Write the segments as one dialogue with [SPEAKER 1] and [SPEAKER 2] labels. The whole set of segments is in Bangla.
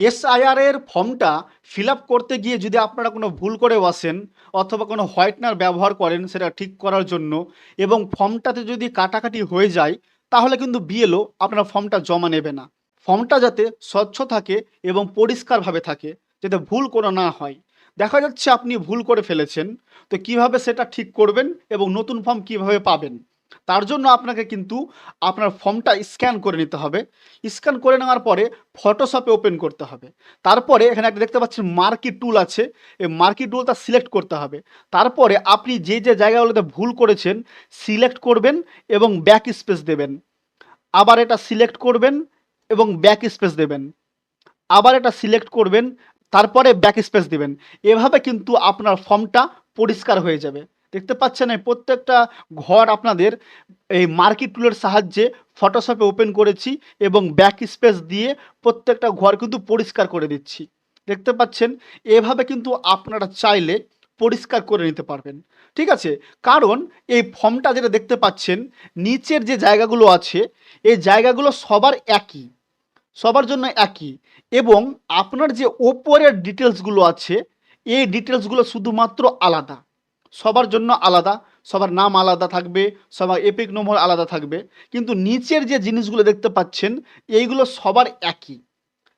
[SPEAKER 1] এসআইআর এর ফর্মটা ফিল করতে গিয়ে যদি আপনারা কোনো ভুল করে বসেন অথবা কোনো হোয়াইটনার ব্যবহার করেন সেটা ঠিক করার জন্য এবং ফর্মটাতে যদি কাটাকাটি হয়ে যায়, তাহলে কিন্তু বিএলও আপনার ফর্মটা জমা নেবে না। ফর্মটা যাতে স্বচ্ছ থাকে এবং পরিষ্কারভাবে থাকে, যাতে ভুল কোনো না হয়। দেখা যাচ্ছে আপনি ভুল করে ফেলেছেন, তো কীভাবে সেটা ঠিক করবেন এবং নতুন ফর্ম কীভাবে পাবেন? তার জন্য আপনাকে কিন্তু আপনার ফর্মটা স্ক্যান করে নিতে হবে। স্ক্যান করে নেওয়ার পরে ফটোশপে ওপেন করতে হবে। তারপরে এখানে একটা দেখতে পাচ্ছেন মার্কি টুল আছে। এই মার্কি টুলটা সিলেক্ট করতে হবে। তারপরে আপনি যে যে জায়গাগুলোতে ভুল করেছেন সিলেক্ট করবেন এবং ব্যাক স্পেস দেবেন। আবার এটা সিলেক্ট করবেন এবং ব্যাক স্পেস দেবেন। আবার এটা সিলেক্ট করবেন, তারপরে ব্যাক স্পেস দেবেন। এভাবে কিন্তু আপনার ফর্মটা পরিষ্কার হয়ে যাবে। দেখতে পাচ্ছেন এই প্রত্যেকটা ঘর আপনাদের এই মার্কেট টুলের সাহায্যে ফটোশপে ওপেন করেছি এবং ব্যাক স্পেস দিয়ে প্রত্যেকটা ঘর কিন্তু পরিষ্কার করে দিচ্ছি। দেখতে পাচ্ছেন? এভাবে কিন্তু আপনারা চাইলে পরিষ্কার করে নিতে পারবেন। ঠিক আছে? কারণ এই ফর্মটা যেটা দেখতে পাচ্ছেন, নিচের যে জায়গাগুলো আছে, এই জায়গাগুলো সবার একই। সবার জন্য একই। এবং আপনার যে ওপরের ডিটেলসগুলো আছে, এই ডিটেলসগুলো শুধুমাত্র আলাদা। সবার জন্য আলাদা, সবার নাম আলাদা থাকবে, সবার এপিক নম্বর আলাদা থাকবে। কিন্তু নিচের যে জিনিসগুলো দেখতে পাচ্ছেন, এইগুলো সবার একই।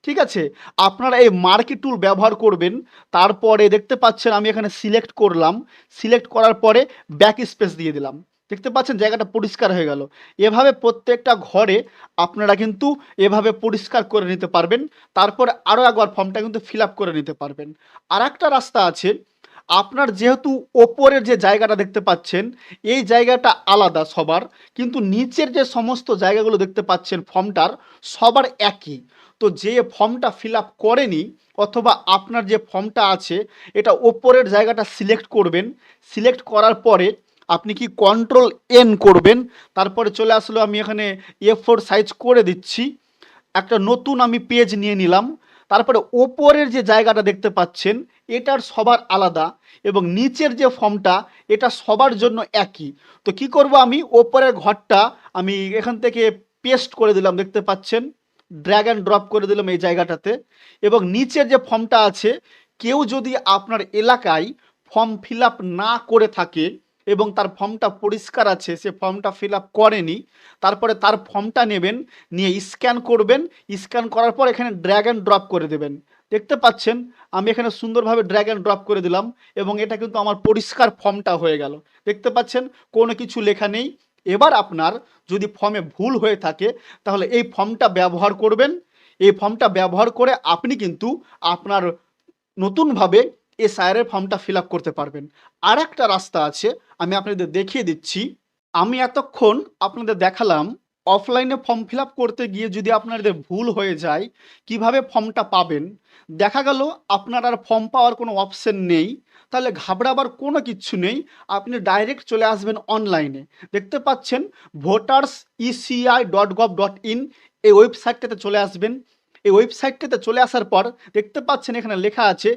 [SPEAKER 1] ঠিক আছে? আপনারা এই মার্কেট টুল ব্যবহার করবেন, তারপরে দেখতে পাচ্ছেন আমি এখানে সিলেক্ট করলাম। সিলেক্ট করার পরে ব্যাক স্পেস দিয়ে দিলাম। দেখতে পাচ্ছেন জায়গাটা পরিষ্কার হয়ে গেল। এভাবে প্রত্যেকটা ঘরে আপনারা কিন্তু এভাবে পরিষ্কার করে নিতে পারবেন। তারপরে আরও একবার ফর্মটা কিন্তু ফিল করে নিতে পারবেন। আর রাস্তা আছে আপনার যেহেতু ওপরের যে জায়গাটা দেখতে পাচ্ছেন, এই জায়গাটা আলাদা সবার, কিন্তু নিচের যে সমস্ত জায়গাগুলো দেখতে পাচ্ছেন ফর্মটার সবার একই। তো যে ফর্মটা ফিল আপ করেনি অথবা আপনার যে ফর্মটা আছে, এটা ওপরের জায়গাটা সিলেক্ট করবেন। সিলেক্ট করার পরে আপনি কি কন্ট্রোল এন করবেন? তারপরে চলে আসলো, আমি এখানে এ ফোর সাইজ করে দিচ্ছি। একটা নতুন আমি পেজ নিয়ে নিলাম। তারপরে ওপরের যে জায়গাটা দেখতে পাচ্ছেন, এটার সবার আলাদা এবং নিচের যে ফর্মটা, এটা সবার জন্য একই। তো কি করব আমি? ওপরের ঘরটা আমি এখান থেকে পেস্ট করে দিলাম, দেখতে পাচ্ছেন? ড্র্যাগ অ্যান্ড ড্রপ করে দিলাম এই জায়গাটাতে। এবং নিচের যে ফর্মটা আছে, কেউ যদি আপনার এলাকায় ফর্ম ফিল না করে থাকে এবং তার ফর্মটা পরিষ্কার আছে, সে ফর্মটা ফিল আপ করেনি। তারপরে তার ফর্মটা নেবেন, নিয়ে স্ক্যান করবেন, স্ক্যান করার পর এখানে ড্র্যাগ অ্যান্ড ড্রপ করে দেবেন। দেখতে পাচ্ছেন, আমি এখানে সুন্দরভাবে ড্র্যাগ অ্যান্ড ড্রপ করে দিলাম এবং এটা কিন্তু আমার পরিষ্কার ফর্মটা হয়ে গেল। দেখতে পাচ্ছেন, কোনো কিছু লেখা নেই। এবার আপনার যদি ফর্মে ভুল হয়ে থাকে, তাহলে এই ফর্মটা ব্যবহার করবেন। এই ফর্মটা ব্যবহার করে আপনি কিন্তু আপনার নতুনভাবে এ সায়ারের ফর্মটা ফিল আপ করতে পারবেন। আর একটা রাস্তা আছে, আমি আপনাদের দেখিয়ে দিচ্ছি। আমি এতক্ষণ আপনাদের দেখালাম, অফলাইনে ফর্ম ফিল করতে গিয়ে যদি আপনাদের ভুল হয়ে যায়, কীভাবে ফর্মটা পাবেন? দেখা গেল, আপনার আর ফর্ম পাওয়ার কোনো অপশন নেই। তাহলে ঘাবড়াবার কোনো কিচ্ছু নেই। আপনি ডাইরেক্ট চলে আসবেন অনলাইনে। দেখতে পাচ্ছেন voters ECI dot gov dot in এই ওয়েবসাইটটাতে চলে আসবেন। এই ওয়েবসাইটটাতে চলে আসার পর দেখতে পাচ্ছেন এখানে লেখা আছে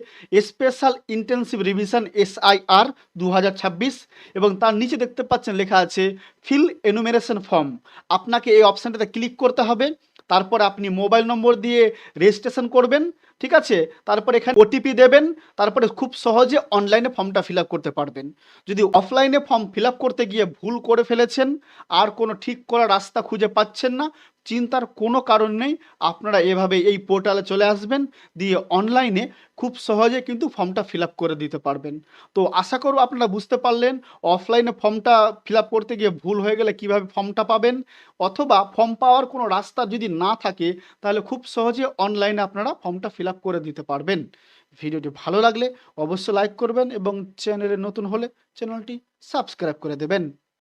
[SPEAKER 1] স্পেশাল ইন্টেন্সিভ রিভিশন এসআইআর দু হাজার ছাব্বিশ এবং তার নিচে দেখতে পাচ্ছেন লেখা আছে ফিল এনুমেরেশন ফর্ম। আপনাকে এই অপশানটাতে ক্লিক করতে হবে, তারপর আপনি মোবাইল নম্বর দিয়ে রেজিস্ট্রেশন করবেন, ঠিক আছে? তারপর এখানে ওটিপি দেবেন, তারপরে খুব সহজে অনলাইনে ফর্মটা ফিল করতে পারবেন। যদি অফলাইনে ফর্ম ফিল করতে গিয়ে ভুল করে ফেলেছেন, আর কোনো ঠিক করা রাস্তা খুঁজে পাচ্ছেন না চিন্তার কোনো কারণ নেই। আপনারা এভাবে এই পোর্টালে চলে আসবেন, দিয়ে অনলাইনে খুব সহজে কিন্তু ফর্মটা ফিল করে দিতে পারবেন। তো আশা করব আপনারা বুঝতে পারলেন, অফলাইনে ফর্মটা ফিল করতে গিয়ে ভুল হয়ে গেলে কীভাবে ফর্মটা পাবেন, অথবা ফর্ম পাওয়ার কোনো রাস্তা যদি না থাকে, তাহলে খুব সহজে অনলাইনে আপনারা ফর্মটা ফিল করে দিতে পারবেন। ভিডিওটি ভালো লাগলে অবশ্যই লাইক করবেন এবং চ্যানেলে নতুন হলে চ্যানেলটি সাবস্ক্রাইব করে দেবেন।